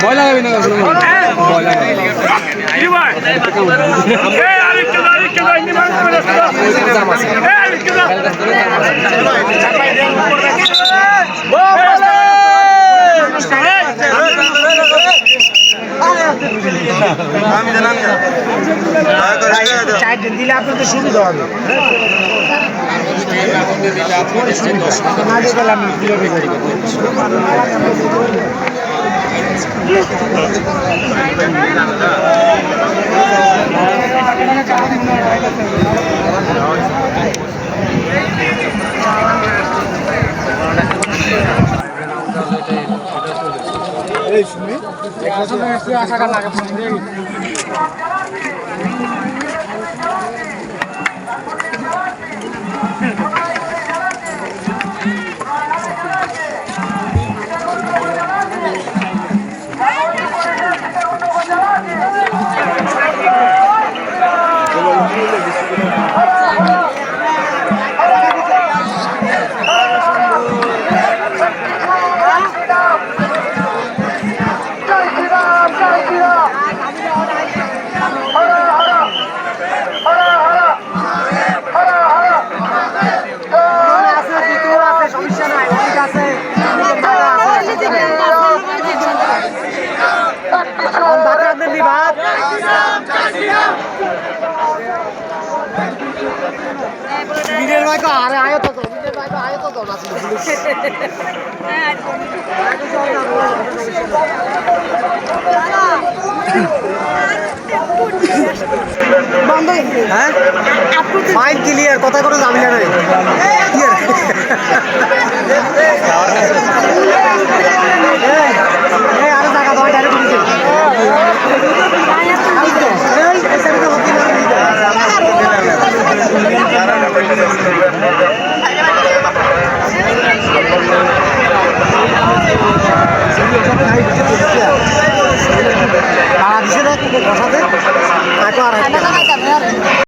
ভয় লাগাবি না? ভয় লাগাবি কি ভাই এ আরেকটু দাও, আরেকটু দাও, ইনি মানুষ করে আসতো। এ আরেকটু দাও। ও বলে! চারটে দিলে করি ভাই তো আরে আয়ত তো ভাই তো আয়ত তো না হ্যাঁ? ফাইন ক্লিয়ার কথা কোনো জামিলা নাই এই তারা দিছে না বসাতে